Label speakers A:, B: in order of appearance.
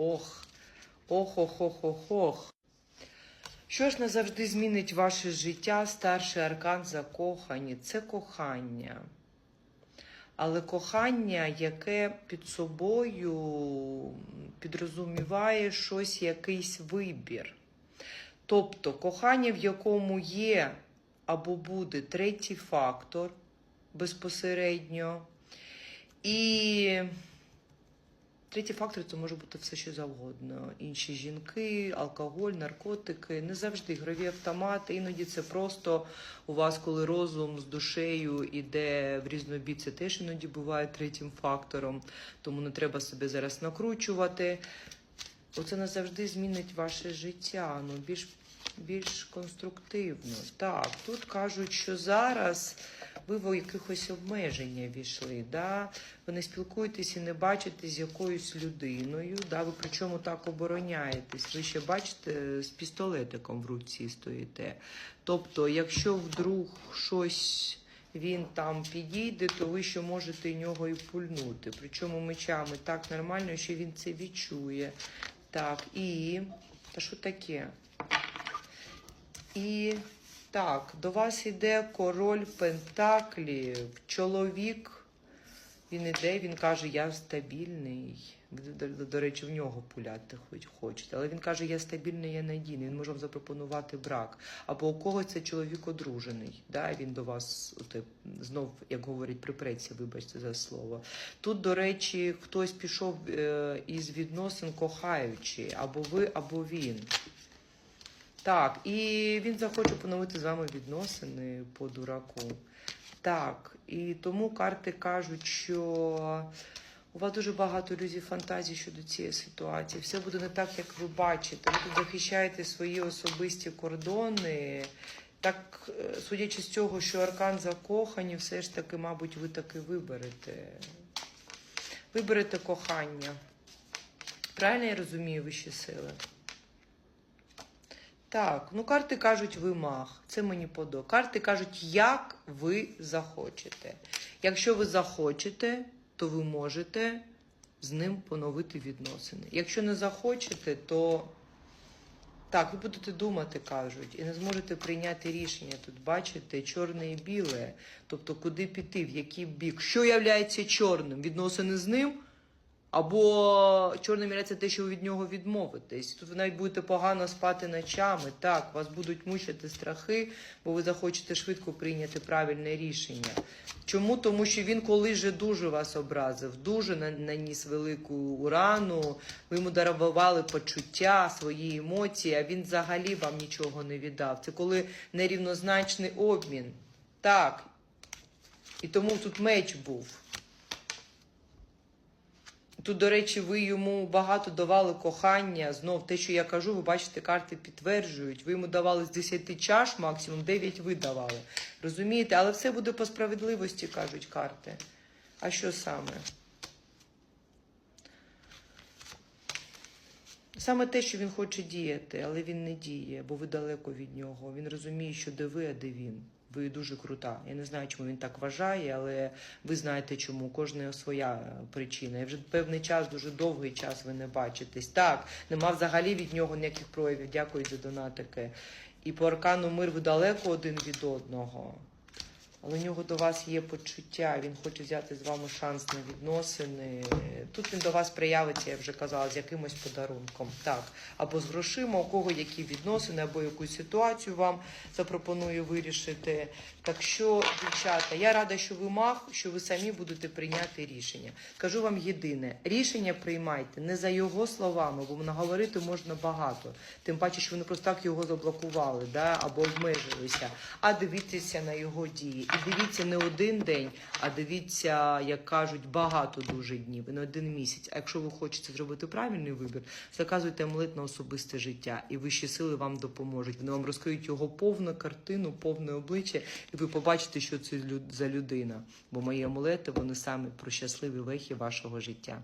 A: Ох, ох, ох, ох, ох, ох. Що ж назавжди змінить ваше життя, старший аркан закохані? Це кохання. Але кохання, яке під собою підрозуміває щось, якийсь вибір. Тобто кохання, в якому є або буде третій фактор безпосередньо. І третій фактор це може бути все, що завгодно. Інші жінки, алкоголь, наркотики, не завжди ігрові автомати. Іноді це просто у вас, коли розум з душею іде в різнобій, це теж іноді буває третім фактором. Тому не треба себе зараз накручувати. Оце не завжди змінить ваше життя. Ну, більш більш конструктивно. Так, тут кажуть, що зараз ви в якихось обмеження війшли. Да? Ви не спілкуєтесь і не бачите з якоюсь людиною. Да? Ви причому так обороняєтесь. Ви ще бачите, з пістолетиком в руці стоїте. Тобто, якщо вдруг щось. Він там підійде, то ви ще можете нього і пульнути. Причому мечами так нормально, що він це відчує. Так, і. Та що таке? І так, до вас йде король Пентаклів, чоловік. Він іде, він каже, я стабільний. До, до, до речі, в нього пуляти хоч хочете. Але він каже, я стабільний, я надійний. Він може вам запропонувати брак. Або у когось це чоловік одружений. Да? Він до вас от, знов, як говорять, припреться, вибачте за слово. Тут, до речі, хтось пішов е, із відносин кохаючи, або ви, або він. Так, і він захоче поновити з вами відносини по дураку. Так, і тому карти кажуть, що у вас дуже багато ілюзій фантазій щодо цієї ситуації. Все буде не так, як ви бачите. Ви тут захищаєте свої особисті кордони. Так, е, судячи з цього, що аркан закохані, все ж таки, мабуть, ви таки виберете. Виберете кохання. Правильно я розумію вищі сили? Так, ну карти кажуть ви мах. Це мені подобається. Карти кажуть, як ви захочете. Якщо ви захочете, то ви можете з ним поновити відносини. Якщо не захочете, то так, ви будете думати, кажуть, і не зможете прийняти рішення. Тут бачите, чорне і біле. Тобто, куди піти, в який бік. Що являється чорним? Відносини з ним? Або чорним являється те, що ви від нього відмовитесь. Тут ви навіть будете погано спати ночами. Так, вас будуть мучити страхи, бо ви захочете швидко прийняти правильне рішення. Чому? Тому що він колись же дуже вас образив, дуже на- наніс велику урану, ви йому дарували почуття, свої емоції, а він взагалі вам нічого не віддав. Це коли нерівнозначний обмін. Так. І тому тут меч був. Тут, до речі, ви йому багато давали кохання. Знов те, що я кажу, ви бачите, карти підтверджують. Ви йому давали з 10 чаш, максимум 9 ви давали. Розумієте? Але все буде по справедливості, кажуть карти. А що саме? Саме те, що він хоче діяти, але він не діє, бо ви далеко від нього. Він розуміє, що де ви, а де він. Ви дуже крута. Я не знаю, чому він так вважає, але ви знаєте чому. кожна своя е, причина. І вже певний час, дуже довгий час ви не бачитесь. Так, нема взагалі від нього ніяких проявів. Дякую за донатики. І по аркану мир ви далеко один від одного. Але у нього до вас є почуття, він хоче взяти з вами шанс на відносини. Тут він до вас проявиться, я вже казала, з якимось подарунком. Так, або з грошима, у кого які відносини, або якусь ситуацію вам запропоную вирішити. Так що, дівчата, я рада, що ви мах, що ви самі будете прийняти рішення. Кажу вам єдине: рішення приймайте не за його словами, бо наговорити можна багато. Тим паче, що вони просто так його заблокували, да, або обмежилися. А дивіться на його дії. І дивіться не один день, а дивіться, як кажуть, багато дуже днів, не один місяць. А якщо ви хочете зробити правильний вибір, заказуйте амулет на особисте життя, і вищі сили вам допоможуть. Вони вам розкриють його повну картину, повне обличчя, і ви побачите, що це за людина. Бо мої амулети вони саме про щасливі вехи вашого життя.